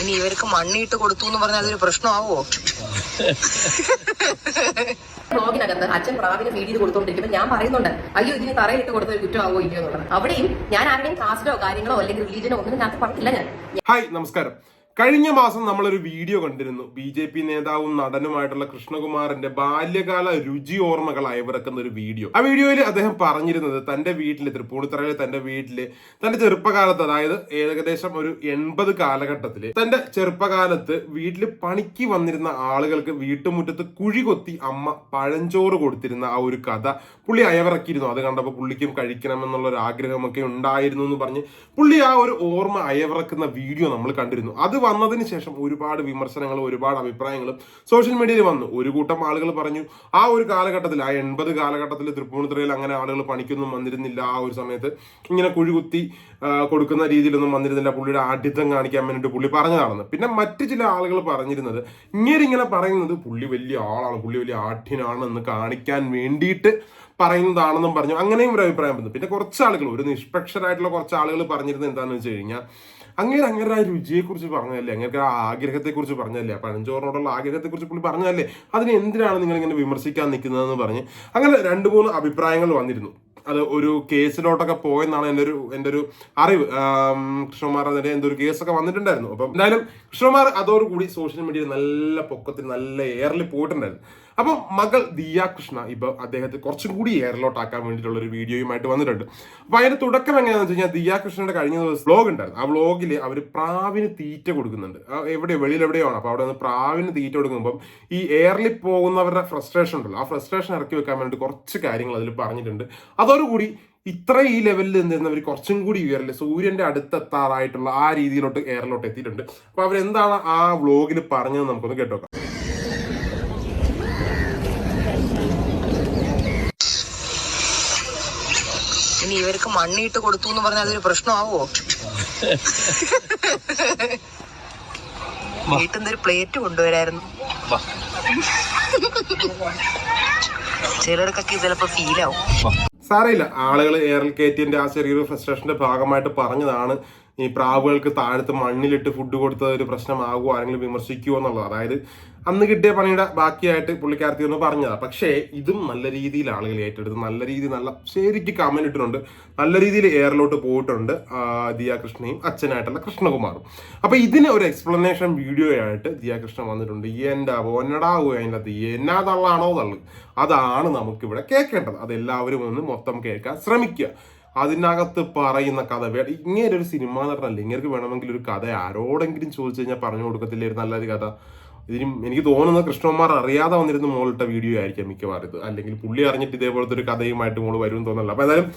ഇനി ഇവർക്ക് മണ്ണിട്ട് കൊടുത്തു എന്ന് പറഞ്ഞാൽ അതൊരു പ്രശ്നമാവോ ബ്ലോഗിനകത്ത് അച്ഛൻ പ്രാവിനെ ഫീഡ് ചെയ്ത് കൊടുത്തോണ്ടിരിക്കുമ്പോൾ ഞാൻ പറയുന്നുണ്ട് അയ്യോ ഇതിന് തറയിട്ട് കൊടുത്ത ഒരു കുറ്റമാവോ ഇല്ലയോ? എന്നുള്ളത്. അവിടെയും ഞാൻ ആരുടെയും കാസ്റ്റോ കാര്യങ്ങളോ അല്ലെങ്കിൽ റിലീജിയനോ ഒന്നും ഞാൻ പറഞ്ഞില്ല ഞാൻ. ഹായ് നമസ്കാരം. കഴിഞ്ഞ മാസം നമ്മളൊരു വീഡിയോ കണ്ടിരുന്നു. ബി ജെ പി നേതാവും നടനുമായിട്ടുള്ള കൃഷ്ണകുമാറിന്റെ ബാല്യകാല രുചി ഓർമ്മകൾ അയവിറക്കുന്ന ഒരു വീഡിയോ. ആ വീഡിയോയിൽ അദ്ദേഹം പറഞ്ഞിരുന്നത് തന്റെ വീട്ടിൽ തൃപ്പൂണിത്തറയിലെ തന്റെ വീട്ടിൽ തന്റെ ചെറുപ്പകാലത്ത് അതായത് ഏകദേശം ഒരു എൺപത് കാലഘട്ടത്തിൽ തന്റെ ചെറുപ്പകാലത്ത് വീട്ടിൽ പണിക്ക് വന്നിരുന്ന ആളുകൾക്ക് വീട്ടുമുറ്റത്ത് കുഴി കൊത്തി അമ്മ പഴഞ്ചോറ് കൊടുത്തിരുന്ന ആ ഒരു കഥ പുള്ളി അയവിറക്കിയിരുന്നു. അത് കണ്ടപ്പോൾ പുള്ളിക്കും കഴിക്കണമെന്നുള്ള ഒരു ആഗ്രഹമൊക്കെ ഉണ്ടായിരുന്നു എന്ന് പറഞ്ഞ് പുള്ളി ആ ഒരു ഓർമ്മ അയവിറക്കുന്ന വീഡിയോ നമ്മൾ കണ്ടിരുന്നു. അത് വന്നതിന് ശേഷം ഒരുപാട് വിമർശനങ്ങളും ഒരുപാട് അഭിപ്രായങ്ങളും സോഷ്യൽ മീഡിയയിൽ വന്നു. ഒരു കൂട്ടം ആളുകൾ പറഞ്ഞു ആ ഒരു കാലഘട്ടത്തിൽ ആ എൺപത് കാലഘട്ടത്തിൽ തൃപ്പൂണിത്തുറയിൽ അങ്ങനെ ആളുകൾ പണിക്കൊന്നും വന്നിരുന്നില്ല. ആ ഒരു സമയത്ത് ഇങ്ങനെ കുഴികുത്തി കൊടുക്കുന്ന രീതിയിലൊന്നും വന്നിരുന്നില്ല. പുള്ളിയുടെ ആഢ്യത്വം കാണിക്കാൻ വേണ്ടിയിട്ട് പുള്ളി പറഞ്ഞതാണെന്ന് പിന്നെ മറ്റു ചില ആളുകൾ പറഞ്ഞിരുന്നത് ഇങ്ങനെ ഇങ്ങനെ പറയുന്നത് പുള്ളി വലിയ ആളാണ് പുള്ളി വലിയ ആഠ്യനാണെന്ന് കാണിക്കാൻ വേണ്ടിയിട്ട് പറയുന്നതാണെന്നും പറഞ്ഞു. അങ്ങനെയും ഒരു അഭിപ്രായം വന്നു. പിന്നെ കുറച്ച് ആളുകൾ ഒരു നിഷ്പക്ഷരായിട്ടുള്ള കുറച്ച് ആളുകൾ പറഞ്ഞിരുന്നത് എന്താണെന്ന് വെച്ച് കഴിഞ്ഞാൽ അങ്ങനെ അങ്ങനെ ആ രുചിയെക്കുറിച്ച് പറഞ്ഞതല്ലേ? അങ്ങനെ ആ ആഗ്രഹത്തെക്കുറിച്ച് പറഞ്ഞതല്ലേ? പഴഞ്ചോറിനോടുള്ള ആഗ്രഹത്തെക്കുറിച്ച് പുള്ളി പറഞ്ഞതല്ലേ? അതിന് എന്തിനാണ് നിങ്ങൾ ഇങ്ങനെ വിമർശിക്കാൻ നിൽക്കുന്നതെന്ന് പറഞ്ഞ് അങ്ങനെ രണ്ട് മൂന്ന് അഭിപ്രായങ്ങൾ വന്നിരുന്നു. അത് ഒരു കേസിലോട്ടൊക്കെ പോയെന്നാണ് എന്റെ ഒരു എന്റെ ഒരു അറിവ്. കൃഷ്ണകുമാർ അതിന്റെ എന്തൊരു കേസൊക്കെ വന്നിട്ടുണ്ടായിരുന്നു. അപ്പം എന്തായാലും കൃഷ്ണകുമാർ അതോടുകൂടി സോഷ്യൽ മീഡിയയിൽ നല്ല പൊക്കത്തിൽ നല്ല എയറിൽ പോയിട്ടുണ്ടായിരുന്നു. അപ്പം മകൾ ദിയ കൃഷ്ണ ഇപ്പൊ അദ്ദേഹത്തെ കുറച്ചും കൂടി എയറിലോട്ടാക്കാൻ വേണ്ടിയിട്ടുള്ള ഒരു വീഡിയോയുമായിട്ട് വന്നിട്ടുണ്ട്. അപ്പോൾ അതിന്റെ തുടക്കം എങ്ങനെയാണെന്ന് വെച്ച് കഴിഞ്ഞാൽ ദിയ കഴിഞ്ഞ ദിവസം വ്ലോഗ് ഉണ്ടായിരുന്നു. ആ വ്ലോഗിൽ അവർ പ്രാവിന് തീറ്റ കൊടുക്കുന്നുണ്ട്. എവിടെ വെളിയിൽ എവിടെയാണ്. അപ്പോൾ അവിടെ നിന്ന് പ്രാവിന് തീറ്റ കൊടുക്കുമ്പോൾ ഈ എയറിൽ പോകുന്നവരുടെ ഫ്രസ്ട്രേഷൻ ഉണ്ടല്ലോ. ആ ഫ്രസ്ട്രേഷൻ ഇറക്കി വെക്കാൻ വേണ്ടി കുറച്ച് കാര്യങ്ങൾ അതിൽ പറഞ്ഞിട്ടുണ്ട്. അതോടുകൂടി ഇത്ര ഈ ലെവലിൽ നിന്നിരുന്നവർ കുറച്ചും കൂടി ഉയരൽ സൂര്യന്റെ അടുത്തെത്താറായിട്ടുള്ള ആ രീതിയിലോട്ട് എയറിലോട്ട് എത്തിയിട്ടുണ്ട്. അപ്പൊ അവരെന്താണ് ആ വ്ലോഗിൽ പറഞ്ഞത് നമുക്കൊന്ന് കേട്ടോക്കാം. ഇവർക്ക് മണ്ണിട്ട് കൊടുത്തു എന്ന് പറഞ്ഞാൽ അതൊരു പ്രശ്നമാവോ വീട്ടിൽ നിന്ന് ഒരു പ്ലേറ്റ് കൊണ്ടുവരായിരുന്നു. ചിലർക്കൊക്കെ ചിലപ്പോ ഫീലാവും സാറേ സാരമില്ല. ആളുകൾ എയറിൽ കയറ്റിയതിന്റെ ആ ചെറിയൊരു ഫ്രസ്ട്രേഷന്റെ ഭാഗമായിട്ട് പറഞ്ഞതാണ്. ഈ പ്രാവുകൾക്ക് താഴത്ത് മണ്ണിലിട്ട് ഫുഡ് കൊടുത്തത് ഒരു പ്രശ്നമാകുമോ? ആരെങ്കിലും വിമർശിക്കുമോ എന്നുള്ളത്. അതായത് അന്ന് കിട്ടിയ പണിയുടെ ബാക്കിയായിട്ട് പുള്ളിക്കാരത്തി ഒന്ന് പറഞ്ഞതാണ് പക്ഷേ ഇതും നല്ല രീതിയിൽ ആളുകൾ ഏറ്റെടുത്ത്. നല്ല രീതിയിൽ നല്ല ശരിക്ക് കമന്റ് ഇട്ടിട്ടുണ്ട്. നല്ല രീതിയിൽ എയറിലോട്ട് പോയിട്ടുണ്ട് ദിയ കൃഷ്ണയും അച്ഛനായിട്ടുള്ള കൃഷ്ണകുമാറും. അപ്പൊ ഇതിന് ഒരു എക്സ്പ്ലനേഷൻ വീഡിയോ ആയിട്ട് ദിയ കൃഷ്ണ വന്നിട്ടുണ്ട്. എന്റെ ഒന്നടാവോ അതിന്റെ അത് എന്നാ തള്ളാണോ തള്ളു? അതാണ് നമുക്കിവിടെ കേൾക്കേണ്ടത്. അതെല്ലാവരും ഒന്ന് മൊത്തം കേൾക്കാൻ ശ്രമിക്കുക. അതിനകത്ത് പറയുന്ന കഥ ഇങ്ങനെ ഒരു സിനിമ നടനല്ല ഇങ്ങനെ വേണമെങ്കിൽ ഒരു കഥ ആരോടെങ്കിലും ചോദിച്ചു കഴിഞ്ഞാൽ പറഞ്ഞു കൊടുക്കത്തില്ലേ? ഒരു നല്ലൊരു കഥ. ഇതിനും എനിക്ക് തോന്നുന്നത് കൃഷ്ണകുമാർ അറിയാതെ വന്നിരുന്ന മോളിട്ട വീഡിയോ ആയിരിക്കാം മിക്കവാറും ഇത്. അല്ലെങ്കിൽ പുള്ളി അറിഞ്ഞിട്ട് ഇതേപോലത്തെ ഒരു കഥയുമായിട്ട് മോൾ വരും തോന്നല്ല അപ്പൊ എന്തായാലും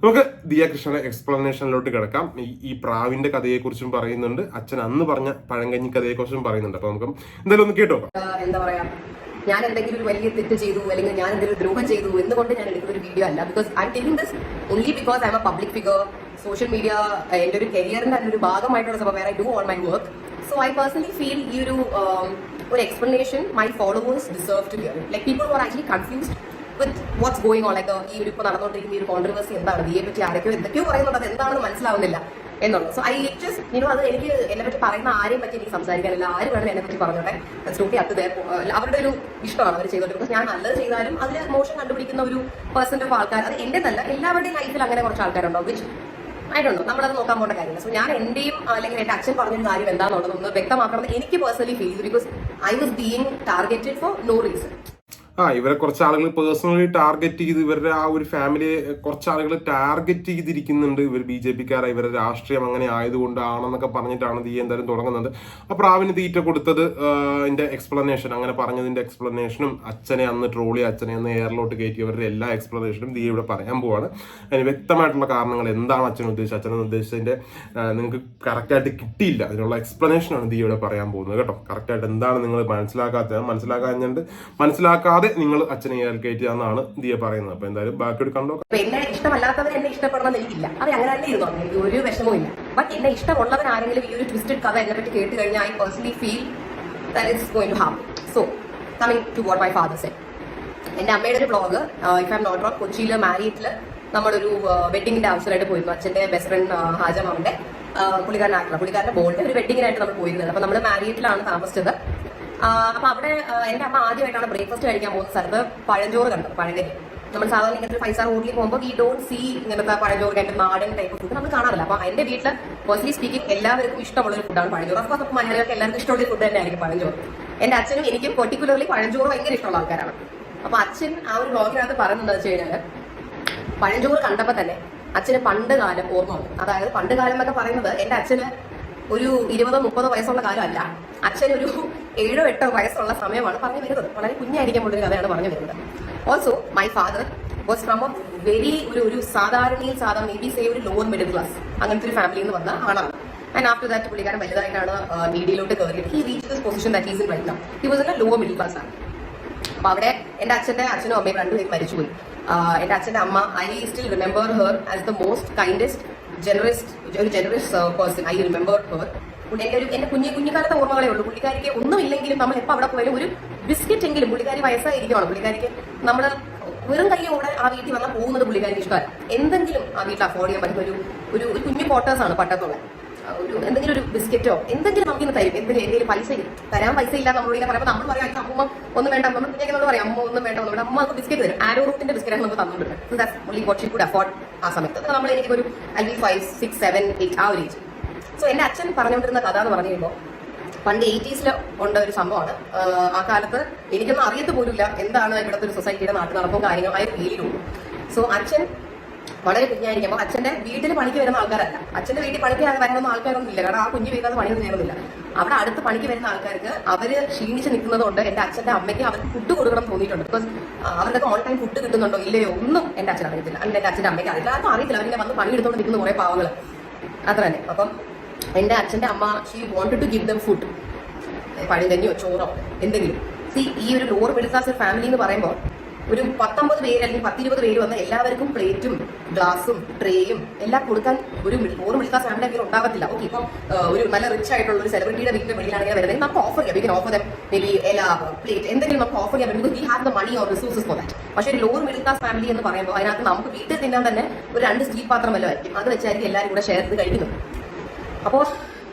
നമുക്ക് ദിയ കൃഷ്ണന്റെ എക്സ്പ്ലനേഷനിലോട്ട് കിടക്കാം. ഈ ഈ പ്രാവിന്റെ കഥയെക്കുറിച്ചും പറയുന്നുണ്ട്. അച്ഛൻ അന്ന് പറഞ്ഞ പഴങ്കഞ്ഞി കഥയെക്കുറിച്ചും പറയുന്നുണ്ട്. അപ്പൊ നമുക്ക് എന്തായാലും ഒന്ന് കേട്ടോ എന്താ പറയാ? ഞാൻ എന്തെങ്കിലും ഒരു വലിയ തെറ്റ് ചെയ്തു അല്ലെങ്കിൽ ഞാൻ എന്തെങ്കിലും ദ്രോഹം ചെയ്തു എന്നുകൊണ്ട് ഞാൻ എടുക്കുന്ന ഒരു വീഡിയോ അല്ല. Because I taking this only because I'm a public figure social media എന്റെ ഒരു കരിയറിന്റെ ഒരു ഭാഗമായിട്ടുള്ള സംഭവം I do on my work so I personally feel ഈ ഒരു ഒരു explanation my followers deserve to hear like people are actually confused with what's going on like ഈ ഒരു ഇപ്പോൾ നടന്നുകൊണ്ടിരിക്കുന്ന ഈ ഒരു കോൺട്രവേഴ്സി എന്താണ്? ഇതിനെ പറ്റി ആരൊക്കെയോ എന്തൊക്കെയോ പറയുന്നുണ്ട്. അത് എന്താണെന്ന് മനസ്സിലാവുന്നില്ല. എന്നുള്ളത്. സോ ഐ ജസ്റ്റ് നിനു അത് എനിക്ക് എന്നെ പറ്റി പറയുന്ന ആരെയും പറ്റി എനിക്ക് സംസാരിക്കാനില്ല ആര് വേണം എന്നെ പറ്റി പറഞ്ഞോട്ടെ. സ്റ്റോട്ടി അത് there. അവരുടെ ഒരു ഇഷ്ടമാണ് അവർ ചെയ്തോട്ടെ. ബിക്കോസ് ഞാൻ നല്ലത് ചെയ്താലും അതിൽ മോശം കണ്ടുപിടിക്കുന്ന ഒരു പെർസെന്റ് ഓഫ് ആൾക്കാർ അത് എന്റെ നല്ല എല്ലാവരുടെയും ലൈഫിൽ അങ്ങനെ കുറച്ച് ആൾക്കാരുണ്ടാവും വിച്ച് ആയിട്ടുണ്ടോ നമ്മളത് നോക്കാൻ പോകേണ്ട കാര്യമില്ല. സോ ഞാൻ എന്റെയും അല്ലെങ്കിൽ എന്റെ അച്ഛൻ പറഞ്ഞൊരു കാര്യം എന്താണെന്നുള്ളത് ഒന്ന് വ്യക്തമാക്കണം എനിക്ക് personally feel because I was being targeted for no reason ആ ഇവരെ കുറച്ച് ആളുകൾ പേഴ്സണലി ടാർഗറ്റ് ചെയ്ത് ഇവരുടെ ആ ഒരു ഫാമിലിയെ കുറച്ച് ആളുകൾ ടാർഗറ്റ് ചെയ്തിരിക്കുന്നുണ്ട്. ഇവർ ബി ജെ പിക്കാരായി ഇവരുടെ രാഷ്ട്രീയം അങ്ങനെ ആയതുകൊണ്ടാണെന്നൊക്കെ പറഞ്ഞിട്ടാണ് തീ എന്തായാലും തുടങ്ങുന്നത്. ആ പ്രാവിന് തീറ്റ കൊടുത്തത് എന്റെ എക്സ്പ്ലനേഷൻ അങ്ങനെ പറഞ്ഞതിന്റെ എക്സ്പ്ലനേഷനും അച്ഛനെ അന്ന് ട്രോളി അച്ഛനെ അന്ന് എയറിലോട്ട് കയറ്റിയവരുടെ എല്ലാ എക്സ്പ്ലനേഷനും തീ ഇവിടെ പറയാൻ പോവാണ്. അതിന് വ്യക്തമായിട്ടുള്ള കാരണങ്ങൾ എന്താണ് അച്ഛൻ ഉദ്ദേശിച്ചത്? അച്ഛൻ ഉദ്ദേശിച്ചതിന്റെ ആ, നിങ്ങൾക്ക് കറക്റ്റായിട്ട് കിട്ടിയില്ല. അതിനുള്ള എക്സ്പ്ലനേഷനാണ് ദീ ഇവിടെ പറയാൻ പോകുന്നത് കേട്ടോ. കറക്റ്റായിട്ട് എന്താണ് നിങ്ങൾ മനസ്സിലാക്കാത്തത്? മനസ്സിലാക്കാഞ്ഞിട്ട് മനസ്സിലാക്കാതെ നിങ്ങൾ അച്ഛനെ എയർ കയറ്റിയാന്നാണ് ദിയ പറയുന്നത്. അപ്പൊ എന്തായാലും ബാക്കി കണ്ടോ? എന്നെ ഇഷ്ടമല്ലാത്തവർ എന്നെ ഇഷ്ടപ്പെടണം എനിക്കില്ല അവർ അങ്ങനെ തന്നെ ഇരുന്നോ ഒരു വിഷമവും ഇല്ല. ബട്ട് എന്നെ ഇഷ്ടമുള്ളവർ ആരെങ്കിലും ഈ ഒരു ട്വിസ്റ്റഡ് കഥ എന്നെ പറ്റി കേട്ട് കഴിഞ്ഞാൽ I personally feel that is going to harm so coming to what my father said എന്റെ അമ്മയുടെ ഒരു blog if I I'm not wrong കൊച്ചിയിൽ മാരിയറ്റിൽ നമ്മളൊരു വെഡിങ്ങിന്റെ ആവശ്യമായിട്ട് പോയിരുന്നു. അച്ഛന്റെ ബെസ്റ്റ് ഫ്രണ്ട് പുള്ളിക്കാരൻ ആക്ടർ പുള്ളിക്കാരന്റെ ബോളിന്റെ ഒരു വെഡിങ്ങിനായിട്ട് നമ്മൾ പോയിരുന്നത്. അപ്പൊ നമ്മൾ മാരിയറ്റിലാണ് താമസിച്ചത്. അപ്പൊ അവിടെ എന്റെ അമ്മ ആദ്യമായിട്ടാണ് ബ്രേക്ക്ഫാസ്റ്റ് കഴിക്കാൻ പോകുന്ന സ്ഥലത്ത് പഴഞ്ചോറ് കണ്ടത് പഴങ്കരി നമ്മൾ സാധാരണ ഇങ്ങനത്തെ ഫൈവ് സ്റ്റാർ ഹോട്ടലിൽ പോകുമ്പോൾ ഈ ഡോൺ സി ഇങ്ങനത്തെ പഴഞ്ചോറ് കഴിഞ്ഞിട്ട് നാടൻ ടൈപ്പ് ഫുഡ് നമ്മൾ കാണാറില്ല. അപ്പൊ എന്റെ വീട്ടിൽ പേഴ്സണലി സ്പീക്കിംഗ് എല്ലാവർക്കും ഇഷ്ടമുള്ള ഒരു ഫുഡാണ് പഴഞ്ചോറ്. അപ്പൊ അപ്പൊ മലയാളികൾക്ക് എല്ലാവർക്കും ഇഷ്ടമുള്ള ഫുഡ് തന്നെ ആയിരിക്കും പഴഞ്ചോറ്. എന്റെ അച്ഛനും എനിക്കും പെർട്ടിക്കുലർലി പഴഞ്ചോറ് ഭയങ്കര ഇഷ്ടമുള്ള ആൾക്കാരാണ്. അപ്പൊ അച്ഛൻ ആ ഒരു ബ്ലോഗിനകത്ത് പറയുന്നത് വെച്ച് കഴിഞ്ഞാൽ പഴഞ്ചോറ് കണ്ടപ്പോ തന്നെ അച്ഛന് പണ്ട് കാലം ഓർമ്മ അതായത് പണ്ട് കാലം എന്നൊക്കെ പറയുന്നത് എന്റെ അച്ഛന് ഒരു ഇരുപതോ മുപ്പതോ വയസ്സുള്ള കാലമല്ല അച്ഛൻ ഒരു ഏഴോ എട്ടോ വയസ്സുള്ള സമയമാണ് പറഞ്ഞു വരുന്നത്. വളരെ കുഞ്ഞായിരിക്കുമ്പോൾ ഒരു കഥയാണ് പറഞ്ഞു വരുന്നത്. Also my father was from a very ഒരു ഒരു സാധാരണയിൽ സാധാരണ മേ ബി സേ ഒരു ലോവർ മിഡിൽ ക്ലാസ് അങ്ങനത്തെ ഒരു ഫാമിലിയിൽ നിന്ന് വന്ന ആളാണ്. ആൻഡ് ആഫ്റ്റർ ദാറ്റ് പുള്ളിക്കാരൻ വലുതായിട്ടാണ് മീഡിയയിലോട്ട് കയറിയത് he reach this position that is in right now he was a lower middle class ആണ്. അപ്പൊ അവിടെ എന്റെ അച്ഛന്റെ അച്ഛനും അമ്മയും രണ്ടുപേരും മരിച്ചുപോയി. എന്റെ അച്ഛന്റെ അമ്മ I still remember her as the most kindest generous ഒരു ജനറിസ്റ്റ് പേഴ്സൺ ഐ റിമെമ്പർ എന്റെ ഒരു എന്റെ കുഞ്ഞു കുഞ്ഞിക്കാലത്തെ ഓർമ്മകളേ ഉള്ളൂ. പുള്ളിക്കാരിക്ക് ഒന്നുമില്ലെങ്കിലും നമ്മൾ എപ്പോൾ അവിടെ പോയാലും ഒരു ബിസ്ക്കറ്റ് എങ്കിലും പുള്ളിക്കാരി വയസ്സായിരിക്കുവാണ്. പുള്ളിക്കാരിക്ക് നമ്മൾ വെറും കൈയോടെ ആ വീട്ടിൽ വന്നാൽ പോകുന്നത് പുള്ളിക്കാരിക്ക് ഇഷ്ടമാണ്. എന്തെങ്കിലും ആ വീട്ടിൽ അഫോർഡ് ചെയ്യാൻ പറ്റുന്ന ഒരു ഒരു കുഞ്ഞു ക്വാർട്ടേഴ്സ് ആണ് പട്ടത്തുള്ള ഒരു എന്തെങ്കിലും ഒരു ബിസ്ക്കറ്റോ എന്തെങ്കിലും നമുക്ക് തരും. എന്തെങ്കിലും എന്തെങ്കിലും പൈസ. തരാൻ പൈസ ഇല്ല നമ്മളിങ്ങനെ പറയുമ്പോൾ നമ്മൾ പറയാം "അയ്യോ, അമ്മ ഒന്നും വേണ്ട നമ്മൾ കുഞ്ഞൊക്കെ പറയാം അമ്മ ഒന്നും വേണ്ട നമ്മുടെ അമ്മ ബിസ്ക്കറ്റ് തരും. ആരോ റൂട്ടിന്റെ ബിസ്ക്കറ്റ് നമുക്ക് തന്നിട്ടുണ്ട് ഓൺലി കുഡ് അഫോർഡ് ആ സമയത്ത്. നമ്മൾ എനിക്ക് ഒരു അല്ലെങ്കിൽ ഫൈവ് സിക്സ് സെവൻ എയ്റ്റ് ആ ഒരു ഏജ് സോ എന്റെ അച്ഛൻ പറഞ്ഞുകൊണ്ടിരുന്ന കഥ എന്ന് പറഞ്ഞു കഴിയുമ്പോൾ പണ്ട് എയ്റ്റീസിൽ ഉണ്ട ഒരു സംഭവമാണ്. ആ കാലത്ത് എനിക്കൊന്നും അറിയത്ത് പോലുമില്ല എന്താണ് ഇവിടുത്തെ ഒരു സൊസൈറ്റിയുടെ നാട്ടു നടപ്പും കാര്യങ്ങളായ ഫീലിലുള്ളൂ സോ അച്ഛൻ വളരെ കുഞ്ഞായിരിക്കുമ്പോൾ അച്ഛന്റെ വീട്ടിൽ പണിക്ക് വരുന്ന ആൾക്കാരല്ല. അച്ഛന്റെ വീട്ടിൽ പണിക്ക് വരുന്ന ആൾക്കാരൊന്നും ഇല്ല. കാരണം ആ കുഞ്ഞു വീട്ടിൽ പണിയൊന്നും ചെയ്യുന്നില്ല അവിടെ അടുത്ത് പണിക്ക് വരുന്ന ആൾക്കാർക്ക് അവർ ക്ഷീണിച്ച് നിൽക്കുന്നതുകൊണ്ട് എന്റെ അച്ഛന്റെ അമ്മയ്ക്ക് അവർക്ക് ഫുഡ് കൊടുക്കണം തോന്നിയിട്ടുണ്ട്. ബിക്കോസ് അവർക്ക് ഓൺ ടൈം ഫുഡ് കിട്ടുന്നുണ്ടോ? ഇല്ലയോ? ഒന്നും എന്റെ അച്ഛൻ അറിയത്തില്ല. അല്ലെങ്കിൽ എന്റെ അച്ഛന്റെ അമ്മയ്ക്ക് അറിയില്ല ആർക്കും അറിയത്തില്ല. അവരിങ്ങനെ വന്ന് പണിയെടുത്തോണ്ട് നിൽക്കുന്ന കുറെ പാവങ്ങൾ അത്ര തന്നെ. അപ്പം എന്റെ അച്ഛന്റെ അമ്മ she wanted to give them food പഴങ്കഞ്ഞോ ചോറോ എന്തെങ്കിലും. സി ഈ ഒരു ലോവർ മിഡിൽ ക്ലാസ് ഫാമിലി എന്ന് പറയുമ്പോൾ ഒരു പത്തൊമ്പത് പേര് അല്ലെങ്കിൽ പത്തിരുപത് പേര് വന്ന എല്ലാവർക്കും പ്ലേറ്റും ഗ്ലാസും ട്രേയും എല്ലാം കൊടുക്കാൻ ഒരു ലോവർ മിഡിൽ ക്ലാസ് ഫാമിലി അങ്ങനെ ഉണ്ടാകത്തില്ല. ഓക്കെ ഇപ്പം ഒരു നല്ല റിച്ച് ആയിട്ടുള്ള ഒരു സെലിബ്രിറ്റിയുടെ വീട്ടിൽ വെളിയിലാണെങ്കിൽ വരുന്നത്. നമുക്ക് ഓഫർ ചെയ്യാം. We can offer may be എല്ലാ പ്ലേറ്റ് എന്തെങ്കിലും നമുക്ക് ഓഫർ ചെയ്യാൻ because we have the money or resources for that പക്ഷേ ഒരു ലോവർ മിഡിൽ ക്ലാസ് ഫാമിലി എന്ന് പറയുമ്പോൾ അതിനകത്ത് നമുക്ക് വീട്ടിൽ തിന്നാൻ തന്നെ ഒരു രണ്ട് സ്റ്റീൽ പാത്രം വല്ലതായിരിക്കും അത് വെച്ചായിരിക്കും എല്ലാവരും കൂടെ ഷെയർ ചെയ്ത് കഴിക്കുന്നത്. അപ്പോൾ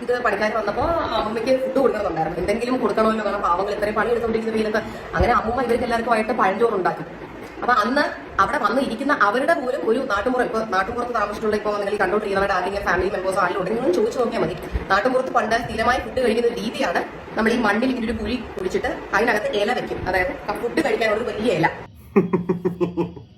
ഇത് പഠിക്കാൻ വന്നപ്പോൾ അമ്മയ്ക്ക് ഫുഡ് കൊടുക്കണമെന്നുണ്ടായിരുന്നു എന്തെങ്കിലും കൊടുക്കണമല്ലോ കാരണം പാവങ്ങൾ ഇത്രയും പണി എടുത്തോണ്ടിരിക്കുന്ന വെയിലത്ത്. അങ്ങനെ അമ്മൂമ്മ ഇവർക്ക് എല്ലാവർക്കും ആയിട്ട് പഴഞ്ചോറ് ഉണ്ടാക്കി അപ്പൊ അന്ന് അവിടെ വന്ന് ഇരിക്കുന്ന അവരുടെ പോലും ഒരു നാട്ടുപുറം ഇപ്പൊ നാട്ടുപുറത്ത് താമസിച്ചിട്ടുള്ള ഇപ്പോൾ നിങ്ങൾ ഈ കണ്ടോണ്ടിരിക്കുന്നവരുടെ ആരെങ്കിലും ഫാമിലി മെമ്പേഴ്സ് ആരെങ്കിലും ഉണ്ടെങ്കിൽ നിങ്ങൾ ചോദിച്ചു നോക്കിയാൽ മതി. നാട്ടുപുറത്ത് പണ്ട് സ്ഥിരമായി ഫുഡ് കഴിക്കുന്ന രീതിയാണ് നമ്മൾ ഈ മണ്ണിൽ ഇങ്ങനെ ഒരു കുഴി കുടിച്ചിട്ട് അതിനകത്ത് ഇല വെക്കും. അതായത് ഫുഡ് കഴിക്കാനുള്ള വലിയ ഇല.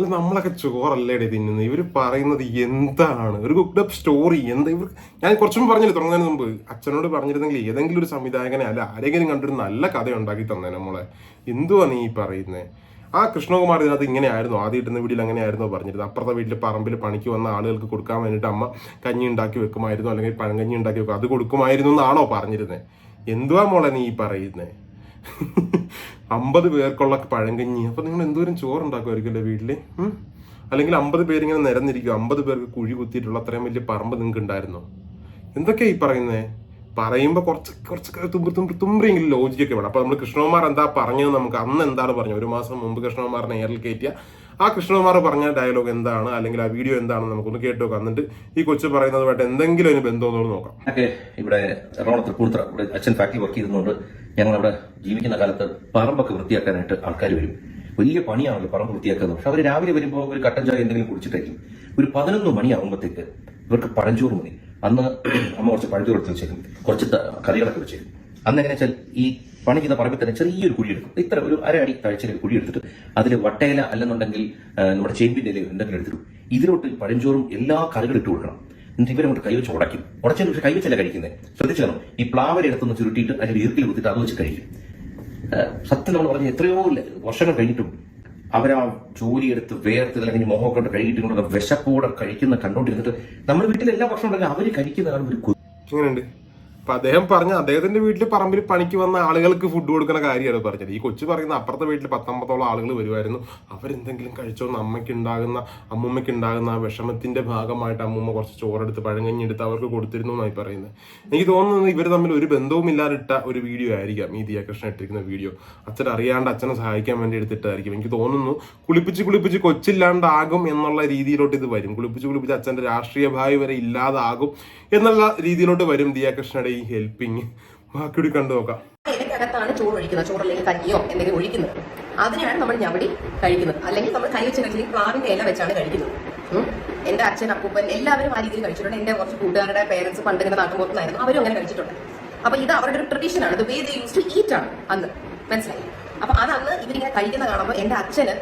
അല്ല നമ്മളൊക്കെ ചോറല്ലേടെ തിന്നുന്നത് ഇവർ പറയുന്നത് എന്താണ്? ഒരു കുക്ഡ് അപ്പ് സ്റ്റോറി എന്താ ഇവർ ഞാൻ കുറച്ചും പറഞ്ഞില്ല തുടങ്ങുന്നതിന് മുമ്പ്. അച്ഛനോട് പറഞ്ഞിരുന്നെങ്കിൽ ഏതെങ്കിലും ഒരു സംവിധായകനെ അല്ല ആരെങ്കിലും കണ്ടൊരു നല്ല കഥ ഉണ്ടാക്കി തന്നെ നമ്മളെ എന്തുവാ നീ പറയുന്നത് ആ കൃഷ്ണകുമാർ ഇതിനകത്ത് ഇങ്ങനെയായിരുന്നു. ആദ്യം ഇട്ടുന്ന വീട്ടിൽ അങ്ങനെയായിരുന്നു പറഞ്ഞിരുന്നത്. അപ്പുറത്തെ വീട്ടിൽ പറമ്പിൽ പണിക്ക് വന്ന ആളുകൾക്ക് കൊടുക്കാൻ വേണ്ടിയിട്ട് അമ്മ കഞ്ഞി ഉണ്ടാക്കി വെക്കുമായിരുന്നു അല്ലെങ്കിൽ പഴങ്കഞ്ഞി ഉണ്ടാക്കി വെക്കും. അത് കൊടുക്കുമായിരുന്നു എന്നാണോ പറഞ്ഞിരുന്നത് എന്തുവാ മോളെ നീ പറയുന്നത് അമ്പത് പേർക്കുള്ള പഴങ്കഞ്ഞി. അപ്പൊ നിങ്ങൾ എന്തോരം ചോറുണ്ടാക്കുമായിരിക്കുമല്ലേ വീട്ടിൽ? വീട്ടിൽ അല്ലെങ്കിൽ അമ്പത് പേരിങ്ങനെ നിരന്നിരിക്കും. അമ്പത് പേർക്ക് കുഴി കുത്തിയിട്ടുള്ള അത്രയും വലിയ പറമ്പ് നിങ്ങൾക്ക് ഉണ്ടായിരുന്നോ? എന്തൊക്കെയാ ഈ പറയുന്നേ? പറയുമ്പോ കുറച്ച് കുറച്ച് തുമ്പ് തുമ്പ് തുമ്പെങ്കിലും ലോജിക്കൊക്കെ വേണം. അപ്പോൾ നമ്മൾ കൃഷ്ണകുമാർ എന്താ പറഞ്ഞത് നമുക്ക് അന്ന് എന്താണ് പറഞ്ഞത്? ഒരു മാസം മുമ്പ് കൃഷ്ണകുമാറിനെ എയറിൽ കയറ്റിയ ആ കൃഷ്ണകുമാർ പറഞ്ഞ ഡയലോഗ് എന്താണ്? അല്ലെങ്കിൽ ആ വീഡിയോ എന്താണെന്ന് നമുക്കൊന്ന് കേട്ട് എന്നിട്ട് ഈ കൊച്ചു പറയുന്നതുമായിട്ട് എന്തെങ്കിലും അതിന് ബന്ധമെന്നോട് നോക്കാം. ഇവിടെ എറണാകുളത്ത് കൂടുതൽ ഇവിടെ അച്ഛൻ ഫാക്ടറി വർക്ക് ചെയ്തുകൊണ്ട് ഞങ്ങൾ അവിടെ ജീവിക്കുന്ന കാലത്ത് പറമ്പൊക്കെ വൃത്തിയാക്കാനായിട്ട് ആൾക്കാർ വരും. വലിയ പണിയാണല്ലോ പറമ്പ് വൃത്തിയാക്കുന്നത്. പക്ഷെ അവർ രാവിലെ വരുമ്പോൾ ഒരു കട്ടൻ ചായ എന്തെങ്കിലും കുടിച്ചിട്ടായിരിക്കും. ഒരു പതിനൊന്ന് മണിയാകുമ്പോഴത്തേക്ക് ഇവർക്ക് പഴഞ്ചോറ് മതി. അന്ന് അമ്മ കുറച്ച് പഴഞ്ചോറ് എടുത്ത് വെച്ചേക്കും. കുറച്ച് കറികളൊക്കെ വെച്ചേക്കും. അന്ന് എങ്ങനെ വെച്ചാൽ ഈ പണി പറമ്പിൽ തന്നെ ചെറിയൊരു കുഴി എടുക്കും. ഇത്ര ഒരു അര അടി താഴ്ചയിൽ ഒരു കുഴി എടുത്തിട്ട് അതിൽ വട്ടയില അല്ലെന്നുണ്ടെങ്കിൽ നമ്മുടെ ചേമ്പിന്റെ ഇല എന്തെങ്കിലും എടുത്തിടും. ഇതിലോട്ട് പഴഞ്ചോറും എല്ലാ കറികളും ഇട്ട് കൊടുക്കണം. എന്നിട്ട് ഇവരങ്ങോട്ട് കൈവച്ച് ഉടയ്ക്കും. ഉടച്ചതിന് പക്ഷേ കൈവച്ചല്ല കഴിക്കുന്നത് ശ്രദ്ധിച്ചു ഈ പ്ലാവര എടുത്തൊന്ന് ചുരുട്ടിയിട്ട് അതിൽ ഈർക്കിൽ കുത്തിയിട്ട് അത് വെച്ച് കഴിക്കും. സത്യം നമ്മൾ പറഞ്ഞ എത്രയോ വർഷങ്ങൾ കഴിഞ്ഞിട്ടും അവരാ ജോലിയെടുത്ത് വേർത്ത് അല്ലെങ്കിൽ മുഖമൊക്കെ കൊണ്ട് കഴുകിയിട്ട് വിശപ്പോടെ കഴിക്കുന്ന കണ്ടോണ്ടിരുന്നിട്ട് നമ്മുടെ വീട്ടിൽ എല്ലാ ഭക്ഷണം ഉണ്ടെങ്കിൽ അവർ കഴിക്കുന്ന കാണുമ്പോൾ ഒരു എങ്ങനെയുണ്ട്? അപ്പൊ അദ്ദേഹം പറഞ്ഞ അദ്ദേഹത്തിന്റെ വീട്ടിൽ പറമ്പിൽ പണിക്ക് വന്ന ആളുകൾക്ക് ഫുഡ് കൊടുക്കുന്ന കാര്യമാണ് പറഞ്ഞത്. ഈ കൊച്ചു പറയുന്ന അപ്പുറത്തെ വീട്ടിൽ പത്തൊമ്പതോളം ആളുകൾ വരുമായിരുന്നു അവരെന്തെങ്കിലും കഴിച്ചോന്ന് അമ്മയ്ക്ക് ഉണ്ടാകുന്ന അമ്മൂമ്മയ്ക്ക് ഉണ്ടാകുന്ന ആ വിഷമത്തിന്റെ ഭാഗമായിട്ട് അമ്മൂമ്മ കുറച്ച് ചോറെടുത്ത് പഴങ്കഞ്ഞി എടുത്ത് അവർക്ക് കൊടുത്തിരുന്നു എന്നായി പറയുന്നത്. എനിക്ക് തോന്നുന്നത് ഇവർ തമ്മിൽ ഒരു ബന്ധവും ഇല്ലാതിട്ട ഒരു വീഡിയോ ആയിരിക്കാം. ഈ ദിയാകൃഷ്ണൻ ഇട്ടിരിക്കുന്ന വീഡിയോ. അച്ഛൻ അറിയാണ്ട് അച്ഛനെ സഹായിക്കാൻ വേണ്ടി എടുത്തിട്ടായിരിക്കും. എനിക്ക് തോന്നുന്നു കുളിപ്പിച്ച് കുളിപ്പിച്ച് കൊച്ചില്ലാണ്ടാകും എന്നുള്ള രീതിയിലോട്ട് ഇത് വരും. കുളിപ്പിച്ച് കുളിപ്പിച്ച് അച്ഛന്റെ രാഷ്ട്രീയ ഭാവി വരെ ഇല്ലാതാകും എന്നുള്ള രീതിയിലോട്ട് വരും ദിയ കൃഷ്ണയുടെ ഈ ഹെൽപ്പിങ് ബാക്കിയോട് കണ്ടു നോക്കാം. ഇലക്കകത്താണ് ചോറ് ഒഴിക്കുന്നത്. ചോറ് അല്ലെങ്കിൽ കഞ്ഞിയോ എന്തെങ്കിലും ഒഴിക്കുന്നത്. അതിനാണ് നമ്മൾ ഞവടി കഴിക്കുന്നത്. അല്ലെങ്കിൽ നമ്മൾ കൈ വെച്ച് പ്ലാവിന്റെ ഇല വെച്ചാണ് കഴിക്കുന്നത്. എന്റെ അച്ഛൻ അപ്പൂപ്പൻ എല്ലാവരും ആ രീതിയിൽ കഴിച്ചിട്ടുണ്ട്. എന്റെ കുറച്ച് കൂട്ടുകാരുടെ പേരൻസ് പണ്ട് ഇങ്ങനെ പോകുന്നതായിരുന്നു അവരും അങ്ങനെ കഴിച്ചിട്ടുണ്ട്. അപ്പൊ ഇത് അവരുടെ ഒരു ട്രഡീഷൻ ആണ്. Way they use to eat ആണ് അന്ന്. മനസ്സിലായി? അപ്പൊ അത് അന്ന് ഇവരിങ്ങനെ കഴിക്കുന്ന കാണുമ്പോൾ എന്റെ അച്ഛന്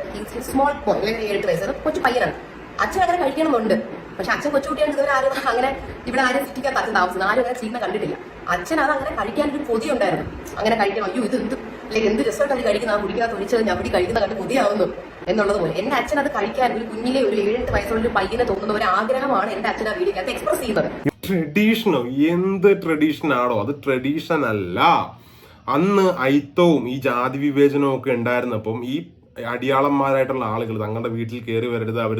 സ്മോൾ പോയിന്റ് ഏഴ് വയസ്സ് കൊച്ചു പയ്യനാണ്. അച്ഛൻ അങ്ങനെ കഴിക്കണമെന്നുണ്ട്. പക്ഷെ അച്ഛൻ കൊച്ചുകുട്ടിയാണ് ഇതുവരെ ആരും അങ്ങനെ ഇവിടെ ആരും സിറ്റിക്കാൻ അച്ഛൻ താമസം. ആരും അങ്ങനെ ചെയ്യുന്ന കണ്ടിട്ടില്ല. അച്ഛൻ അത് അങ്ങനെ കഴിക്കാൻ ഒരു കൊതി ഉണ്ടായിരുന്നു. അങ്ങനെ കഴിക്കണം അയ്യോ ഇത് എന്ത് അല്ലെങ്കിൽ എന്ത് രസമായിട്ട് അത് കഴിക്കുന്ന? ആ കുടിക്കാത്ത ഒഴിച്ചത് ഇവിടെ കഴിക്കുന്ന കണ്ട് കൊതിയാവുന്നു. എന്നുള്ളത് പോലെ. എന്റെ അച്ഛൻ അത് കഴിക്കാൻ ഒരു കുഞ്ഞിലെ ഒരു ഏഴെട്ട് വയസ്സുള്ള ഒരു പയ്യനെ തോന്നുന്ന ഒരു ആഗ്രഹമാണ് എന്റെ അച്ഛൻ ആ വീടിനകത്ത് എക്സ്പ്രസ് ചെയ്യുന്നത്. ട്രഡീഷനോ എന്ത് ട്രഡീഷൻ ആണോ? അത് ട്രഡീഷൻ അല്ല. അന്ന് ഐത്തവും ഈ ജാതി വിവേചനവും ഒക്കെ ഉണ്ടായിരുന്നപ്പം ഈ അടിയാളന്മാരായിട്ടുള്ള ആളുകൾ തങ്ങളുടെ വീട്ടിൽ കയറി വരരുത് അവർ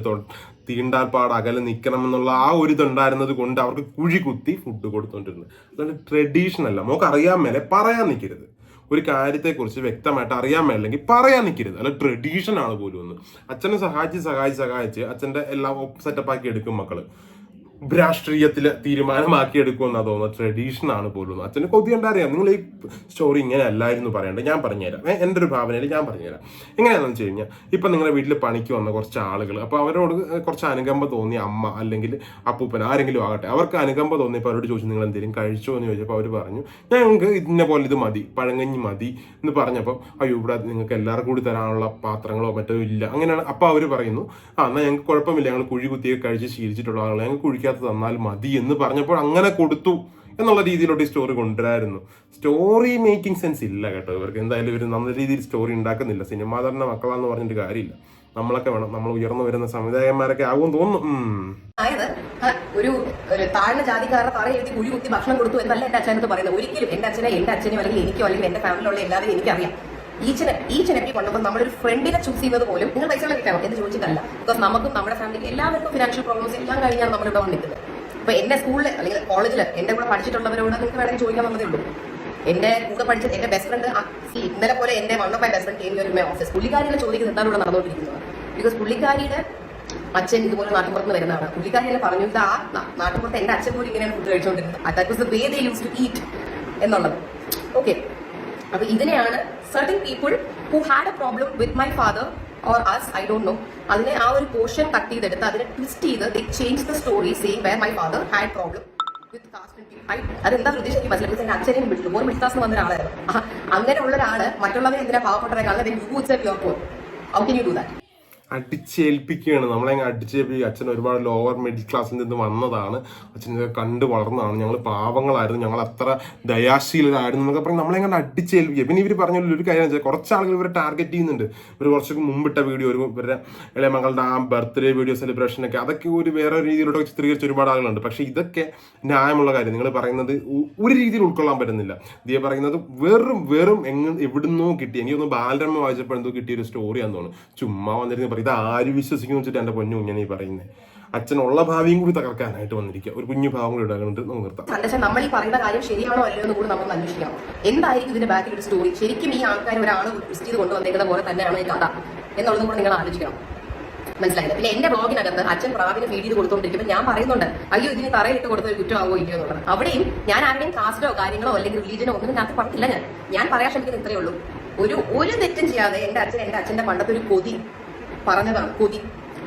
തീണ്ടാൽപ്പാട് അകലെ നിൽക്കണം എന്നുള്ള ആ ഒരു ഇതുണ്ടായിരുന്നത് കൊണ്ട് അവർക്ക് കുഴി കുത്തി ഫുഡ് കൊടുത്തോണ്ടിരുന്നത്. അതുകൊണ്ട് ട്രഡീഷൻ അല്ല. നമുക്ക് അറിയാൻ മേലെ പറയാൻ നിൽക്കരുത് ഒരു കാര്യത്തെക്കുറിച്ച് വ്യക്തമായിട്ട് അറിയാൻ മേലെങ്കിൽ പറയാൻ നിൽക്കരുത് അല്ല ട്രഡീഷൻ ആണ് പോലും ഒന്ന്. അച്ഛനെ സഹായിച്ച് സഹായിച്ച് സഹായിച്ച് അച്ഛന്റെ എല്ലാം സെറ്റപ്പ് ആക്കി എടുക്കും മക്കൾ. രാഷ്ട്രീയത്തിൽ തീരുമാനമാക്കിയെടുക്കുമെന്നാണ് തോന്നുന്നത്. ട്രഡീഷൻ ആണ് പോലും അച്ഛന് കൊതി അറിയാം? നിങ്ങൾ ഈ സ്റ്റോറി ഇങ്ങനെ അല്ലായിരുന്നു പറയേണ്ടത് ഞാൻ പറഞ്ഞുതരാം. എന്റെ ഒരു ഭാവനയിൽ ഞാൻ പറഞ്ഞുതരാം. എങ്ങനെയാണെന്ന് വെച്ച് കഴിഞ്ഞാൽ ഇപ്പം നിങ്ങളുടെ വീട്ടിൽ പണിക്ക് വന്ന കുറച്ച് ആളുകൾ അപ്പോൾ അവരോട് കുറച്ച് അനുകമ്പ തോന്നിയ അമ്മ അല്ലെങ്കിൽ അപ്പൂപ്പൻ ആരെങ്കിലും ആകട്ടെ അവർക്ക് അനുകമ്പ തോന്നിയപ്പോൾ അവരോട് ചോദിച്ചു നിങ്ങൾ എന്തെങ്കിലും കഴിച്ചോ? എന്ന് ചോദിച്ചപ്പോൾ അവർ പറഞ്ഞു ഞങ്ങൾക്ക് ഇതിനെ പോലെ ഇത് മതി പഴങ്ങഞ്ഞി മതി എന്ന് പറഞ്ഞപ്പോൾ അയ്യോ ഇവിടെ നിങ്ങൾക്ക് എല്ലാവർക്കും കൂടി തരാനുള്ള പാത്രങ്ങളോ മറ്റോ ഇല്ല. അങ്ങനെയാണ് അപ്പോൾ അവർ പറയുന്നു ആ എന്നാൽ ഞങ്ങൾക്ക് കുഴപ്പമില്ല. ഞങ്ങൾ കുഴി കുത്തിയൊക്കെ കഴിച്ച് ശീലിച്ചിട്ടുള്ള ആളുകൾ ഞങ്ങൾക്ക് കുഴിക്കാത്ത തന്നാൽ മതി എന്ന് പറഞ്ഞപ്പോൾ അങ്ങനെ കൊടുത്തു എന്നുള്ള രീതിയിലോട്ട് ഈ സ്റ്റോറി കൊണ്ടുവരായിരുന്നു. സ്റ്റോറി മേക്കിംഗ് സെൻസ് ഇല്ല കേട്ടോ. ഇവർക്ക് എന്തായാലും ഇവർ നല്ല രീതിയിൽ സ്റ്റോറി ഉണ്ടാക്കുന്നില്ല. സിനിമാ തന്നെ മക്കളാന്ന് പറഞ്ഞിട്ട് കാര്യമില്ല. നമ്മളൊക്കെ വേണം നമ്മൾ ഉയർന്നു വരുന്ന സംവിധായകന്മാരൊക്കെ ആകും തോന്നുന്നു. ഒരു താഴ്ന്ന ജാതിക്കാരുടെ തറ എഴുതി കുഴി കുത്തി ഭക്ഷണം കൊടുത്തു എന്നല്ല എന്റെ അച്ഛനത്ത് പറയുന്നത്. ഒരിക്കലും എന്റെ അച്ഛനെ എന്റെ അച്ഛനെയോ അല്ലെങ്കിൽ എനിക്കോ അല്ലെങ്കിൽ എന്റെ ഫാമിലിയിലുള്ള എല്ലാവരും എനിക്കറിയാം. ഈച്ചനെ ഈച്ചനെപ്പി കൊണ്ടുമ്പോൾ നമ്മളൊരു ഫ്രണ്ടിനെ ചൂസ് ചെയ്യുന്നത് പോലും നിങ്ങൾ പൈസ കിട്ടണം എന്ന് ചോദിച്ചിട്ടല്ല. ബിക്കോസ് നമുക്കും നമ്മുടെ ഫാമിലിക്ക് എല്ലാവർക്കും ഫിനാൻഷ്യൽ പ്രോബ്ലംസ് എല്ലാം കഴിഞ്ഞാണ് നമ്മളിവിടെ വന്നിരിക്കുന്നത്. അപ്പൊ എന്റെ സ്കൂളിൽ അല്ലെങ്കിൽ കോളേജിൽ എന്റെ കൂടെ പഠിച്ചിട്ടുള്ളവരോട് നിങ്ങൾക്ക് വേണമെങ്കിൽ ചോദിക്കാൻ വന്നതേ ഉള്ളൂ. എന്റെ കൂടെ പഠിച്ച എന്റെ ബെസ്റ്റ് ഫ്രണ്ട് ഇന്നലെ പോലെ എന്റെ one of my best friend came ഒരു ഓഫീസ് പുള്ളിക്കാരിയുടെ ചോദിക്കുന്നത് എന്താണ് ഇവിടെ നടന്നുകൊണ്ടിരിക്കുന്നത്? ബിക്കോസ് പുള്ളിക്കാരിയുടെ അച്ഛൻ ഇതുപോലെ നാട്ടുപുറത്ത് വരുന്നതാണ്. പുള്ളിക്കാരി എന്നെ പറഞ്ഞു ഇത് ആ നാട്ടുപുറത്ത് എന്റെ അച്ഛൻ പോലും ഇങ്ങനെയാണ് food കഴിച്ചുകൊണ്ടിരുന്നത്. That the way they use to eat എന്നുള്ളത്. ഓക്കെ അപ്പൊ ഇതിനെയാണ് certain people who had a problem with my father or as I don't know അതിനെ ആ ഒരു പോർഷൻ കട്ട് ചെയ്തെടുത്ത് അതിനെ ട്വിസ്റ്റ് ചെയ്ത് the change the story same where my father had problem with caste അതെന്താ ഉദ്ദേശം എനിക്ക് മനസ്സിലാക്കി എന്റെ അച്ഛനെയും വിളിച്ചു. മോൻ മിഡ്താസ് വന്ന ഒരാളായിരുന്നു. അങ്ങനെയുള്ള ഒരാൾ മറ്റുള്ളവരെ എന്തിനാ പാവപ്പെട്ടവരെ കാണുന്നത് you your poor how can you do that അടിച്ചേൽപ്പിക്കുകയാണ്. നമ്മളെ അടിച്ചേൽപ്പിക്കുക. അച്ഛൻ ഒരുപാട് ലോവർ മിഡിൽ ക്ലാസ്സിൽ നിന്ന് വന്നതാണ്. അച്ഛനെ കണ്ടു വളർന്നതാണ്. ഞങ്ങൾ പാവങ്ങളായിരുന്നു. ഞങ്ങൾ അത്ര ദയാശീലരായിരുന്നു എന്നൊക്കെ പറഞ്ഞ് നമ്മളെ അങ്ങ് അടിച്ചേൽപ്പിക്കുക. പിന്നെ ഇവർ പറഞ്ഞ ഒരു കാര്യം വെച്ചാൽ കുറച്ച് ആളുകൾ ഇവരെ ടാർഗറ്റ് ചെയ്യുന്നുണ്ട്. ഇവർ കുറച്ച് മുമ്പിട്ട വീഡിയോ ഒരു ഇവരുടെ ഇളയ മകളുടെ ആ ബർത്ത്ഡേ വീഡിയോ സെലിബ്രേഷൻ ഒക്കെ. അതൊക്കെ ഒരു വേറെ രീതിയിലൂടെ ചിത്രീകരിച്ച ഒരുപാട് ആളുകളുണ്ട്. പക്ഷേ ഇതൊക്കെ ന്യായമുള്ള കാര്യം. നിങ്ങൾ പറയുന്നത് ഒരു രീതിയിൽ ഉൾക്കൊള്ളാൻ പറ്റുന്നില്ല. ദിയ പറയുന്നത് വെറും വെറും എങ്ങ എവിടുന്നോ കിട്ടി. എനിക്കൊന്ന് ബാലരമ വായിച്ചപ്പോൾ എന്തോ കിട്ടിയ ഒരു സ്റ്റോറിയാന്ന് തോന്നുന്നു. ചുമ്മാ വന്നിരുന്ന് പറയും ഇത് ആര് വിശ്വസിക്കുന്നു വെച്ചിട്ട് എന്റെ പൊന്നു കുഞ്ഞനെ ഈ പറയുന്നത് അച്ഛനുള്ള ഭാവിയും കൂടി തകർക്കാനായിട്ട് വന്നിരിക്കുക. ഒരു കുഞ്ഞു ഭാവം കൂടി ഇടാണ്ട് നമുക്ക് നിർത്താം. നമ്മൾ ഈ പറയുന്ന കാര്യം ശരിയാണോ അല്ലയോ എന്ന് കൂടി നമ്മൾ അന്വേഷിക്കണം എന്തായിരിക്കും ഇതിന്റെ ബാക്കിൽ ഒരു സ്റ്റോറി ശരിക്കും ഈ ആൾക്കാർ ഒരാൾ ചെയ്ത് കൊണ്ടുവന്നേക്കുന്ന പോലെ തന്നെയാണ് ഈ കഥ? എന്നുള്ളതും കൂടെ നിങ്ങൾ ആലോചിക്കണം. മനസ്സിലായില്ല? പിന്നെ എന്റെ ബ്ലോഗിനകത്ത് അച്ഛൻ പ്രാവിനെ ഫീഡ് ചെയ്ത് കൊടുത്തോണ്ടിരിക്കുമ്പോൾ ഞാൻ പറയുന്നുണ്ട് അയ്യോ ഇതിന് തറയിട്ട് കൊടുത്ത കുറ്റമാവോ ഇല്ലയോ? എന്നുള്ളത്. അവിടെയും ഞാൻ ആരുടെയും കാസ്റ്റോ കാര്യങ്ങളോ അല്ലെങ്കിൽ റിലീജിയനോ ഒന്നും ഞാൻ പറഞ്ഞില്ല ഞാൻ. ഞാൻ പറയാൻ ശ്രമിക്കുന്നത് ഇത്രയേ ഉള്ളൂ. ഒരു ഒരു തെറ്റും ചെയ്യാതെ എന്റെ അച്ഛൻ എന്റെ അച്ഛന്റെ പണ്ടത്തെ ഒരു കൊതി പറഞ്ഞതാണ് കൊതി.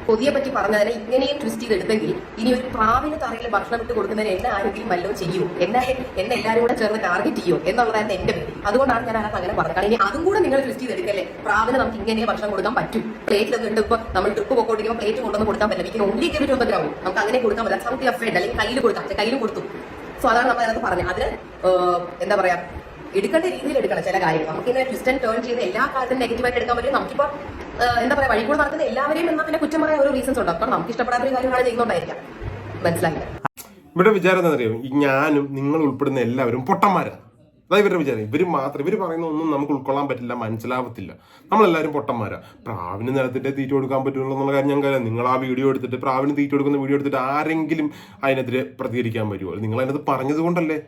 കൊതിയെ പറ്റി പറഞ്ഞതിനെ ഇങ്ങനെയും ട്വിസ്റ്റ് ചെയ്തെടുത്തെങ്കിൽ ഇനി ഒരു പ്രാവിന് തറയിൽ ഭക്ഷണം ഇട്ട് കൊടുക്കുന്നതിന് എന്നെ ആരെങ്കിലും വല്ലതും ചെയ്യൂ എന്നെ എന്നെ എല്ലാവരും കൂടെ ചേർന്ന് ടാർഗറ്റ് ചെയ്യൂ എന്നുള്ളതായിരുന്നു എന്റെ അതുകൊണ്ടാണ് ഞാൻ അതിനകത്ത് അങ്ങനെ പറഞ്ഞത്. കാരണം ഇനി അതും കൂടെ നിങ്ങൾ ട്വിസ്റ്റ് ചെയ്തെടുക്കല്ലേ? പ്രാവിന് നമുക്ക് ഇങ്ങനെ ഭക്ഷണം കൊടുക്കാൻ പറ്റും. പ്ലേറ്റിലൊക്കെ ഇട്ട് ഇപ്പൊ നമ്മൾ ട്രിപ്പ് പോയിക്കൊണ്ടിരിക്കുമ്പോൾ പ്ലേറ്റ് കൊണ്ടൊന്നും കൊടുക്കാൻ പറ്റില്ല. എനിക്ക് കയറി ഒന്നും ഗ്രൗണ്ട് നമുക്ക് അങ്ങനെ കൊടുക്കാൻ പറ്റില്ല. സംതിങ് അഫേഡ് അല്ലെങ്കിൽ കയ്യിൽ കൊടുക്കാം. കയ്യിൽ കൊടുത്തു. സോ അതാണ് നമ്മൾ അതിനകത്ത് പറഞ്ഞത്. അതിന് എന്താ പറയാ എടുക്കേണ്ട രീതിയിൽ എടുക്കണം ചില കാര്യങ്ങൾ. നമുക്ക് ഇങ്ങനെ ട്വിസ്റ്റ് ആൻഡ് ടേൺ ചെയ്ത് എല്ലാ കാര്യത്തിനും നെഗറ്റീവായിട്ട് എടുക്കാൻ പറ്റും. നമുക്കിപ്പോ എന്താ പറയുക വഴി കൂടെ നടക്കുന്ന എല്ലാവരെയും എന്നാൽ പിന്നെ കുറ്റം പറയാൻ ഒരു റീസൺസ് ഉണ്ട്. അപ്പൊ നമുക്ക് ഇഷ്ടപ്പെടാത്ത ഒരു കാര്യമാണ് ചെയ്യുന്നുണ്ടായിരിക്കാം മനസ്സിലായില്ല? ഇവരുടെ വിചാരം എന്താ അറിയോ? ഈ ഞാനും നിങ്ങൾ ഉൾപ്പെടുന്ന എല്ലാവരും പൊട്ടന്മാരാണ് അതാ ഇവരുടെ വിചാരം. ഇവർ മാത്രം ഇവർ പറയുന്ന ഒന്നും നമുക്ക് ഉൾക്കൊള്ളാൻ പറ്റില്ല മനസ്സിലാവത്തില്ല. നമ്മളെല്ലാവരും പൊട്ടന്മാരാ. പ്രാവിന് നിലത്തിന്റെ തീറ്റ കൊടുക്കാൻ പറ്റുള്ളൂ എന്നുള്ള കാര്യം ഞാൻ കാര്യം നിങ്ങൾ ആ വീഡിയോ എടുത്തിട്ട് പ്രാവിന് തീറ്റ കൊടുക്കുന്ന വീഡിയോ എടുത്തിട്ട് ആരെങ്കിലും അതിനെതിരെ പ്രതികരിക്കാൻ പറ്റുമോ നിങ്ങൾ അതിനകത്ത് പറഞ്ഞത് കൊണ്ടല്ലേ?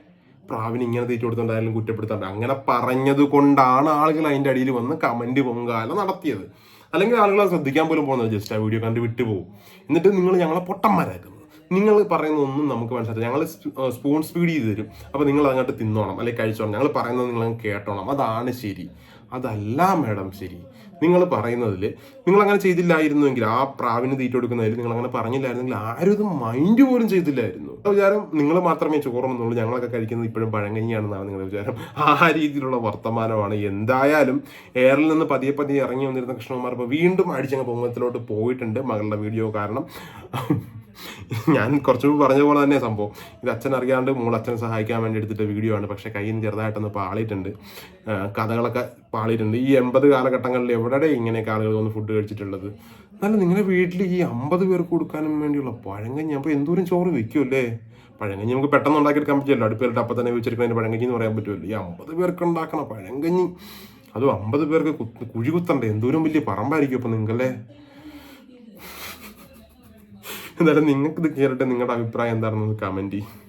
പ്രാവിന് ഇങ്ങനെ തീറ്റ കൊടുത്തുണ്ടായാലും കുറ്റപ്പെടുത്താണ്ട് അങ്ങനെ പറഞ്ഞത് കൊണ്ടാണ് ആളുകൾ അതിന്റെ അടിയിൽ വന്ന് കമന്റ് പൊങ്കാല നടത്തിയത്. അല്ലെങ്കിൽ ആളുകൾ ശ്രദ്ധിക്കാൻ പോലും പോകുന്നത് ജസ്റ്റ് ആ വീഡിയോ കണ്ട് വിട്ടുപോകും എന്നിട്ട് നിങ്ങൾ ഞങ്ങളെ പൊട്ടന്മാരാക്കുന്നത് നിങ്ങൾ പറയുന്ന ഒന്നും നമുക്ക് മനസ്സിലാക്കാം ഞങ്ങൾ സ്പൂൺ സ്പീഡ് ചെയ്ത് തരും. അപ്പോൾ നിങ്ങൾ അങ്ങോട്ട് തിന്നോണം. അല്ലെങ്കിൽ കഴിച്ചോണം. ഞങ്ങൾ പറയുന്നത് നിങ്ങൾ കേട്ടോണം. അതാണ് ശരി. അതല്ല മാഡം ശരി. നിങ്ങൾ പറയുന്നതിൽ നിങ്ങൾ അങ്ങനെ ചെയ്തില്ലായിരുന്നുവെങ്കിൽ ആ പ്രാവിന് തീറ്റ കൊടുക്കുന്നതിൽ നിങ്ങൾ അങ്ങനെ പറഞ്ഞില്ലായിരുന്നെങ്കിൽ ആരും മൈൻഡ് പോലും ചെയ്തില്ലായിരുന്നു. വിചാരം നിങ്ങൾ മാത്രമേ ചോറുന്നുള്ളൂ ഞങ്ങളൊക്കെ കഴിക്കുന്നത് ഇപ്പോഴും പഴങ്കഞ്ഞിയാണെന്നാണ് നിങ്ങളുടെ വിചാരം. ആ രീതിയിലുള്ള വർത്തമാനമാണ്. എന്തായാലും എയറിൽ നിന്ന് പതിയെ പതിയെ ഇറങ്ങി വന്നിരുന്ന കൃഷ്ണകുമാർ ഇപ്പോൾ വീണ്ടും അടിച്ചങ്ങ് പൊങ്ങത്തിലോട്ട് പോയിട്ടുണ്ട് മകളുടെ വീഡിയോ കാരണം. ഞാൻ കുറച്ചു മുമ്പ് പറഞ്ഞ പോലെ തന്നെ സംഭവം. ഇത് അച്ഛൻ അറിയാണ്ട് മോൾ അച്ഛനെ സഹായിക്കാൻ വേണ്ടി എടുത്തിട്ട് വീഡിയോ ആണ്. പക്ഷെ കയ്യിൽ നിന്ന് ചെറുതായിട്ടൊന്ന് പാളിയിട്ടുണ്ട്. കഥകളൊക്കെ പാളിയിട്ടുണ്ട്. ഈ എൺപത് കാലഘട്ടങ്ങളിൽ എവിടെ ഇങ്ങനെയൊക്കെ ആളുകൾ വന്ന് ഫുഡ് കഴിച്ചിട്ടുള്ളത്? എന്നാലും നിങ്ങളുടെ വീട്ടിൽ ഈ അമ്പത് പേർക്ക് കൊടുക്കാനും വേണ്ടിയുള്ള പഴങ്കഞ്ഞി അപ്പോൾ എന്തോരം ചോറ് വെക്കുമല്ലേ പഴങ്കഞ്ഞി നമുക്ക് പെട്ടെന്ന് ഉണ്ടാക്കിയെടുക്കാൻ പറ്റില്ലല്ലോ. അടുപ്പിലിട്ട് അപ്പം തന്നെ വെച്ചിരിക്കുന്നതിന് പഴങ്കഞ്ഞി എന്ന് പറയാൻ പറ്റുമല്ലോ. ഈ അമ്പത് പേർക്ക് ഉണ്ടാക്കണം പഴങ്കഞ്ഞി. അതും അമ്പത് പേർക്ക് കുഴി കുത്തണ്ടേ? എന്തോരം വലിയ പറമ്പായിരിക്കും അപ്പം നിങ്ങളല്ലേ എന്തായാലും നിങ്ങൾക്ക് ഇത് കേറിട്ട് നിങ്ങളുടെ അഭിപ്രായം എന്താണെന്ന് കമന്റ് ചെയ്യും.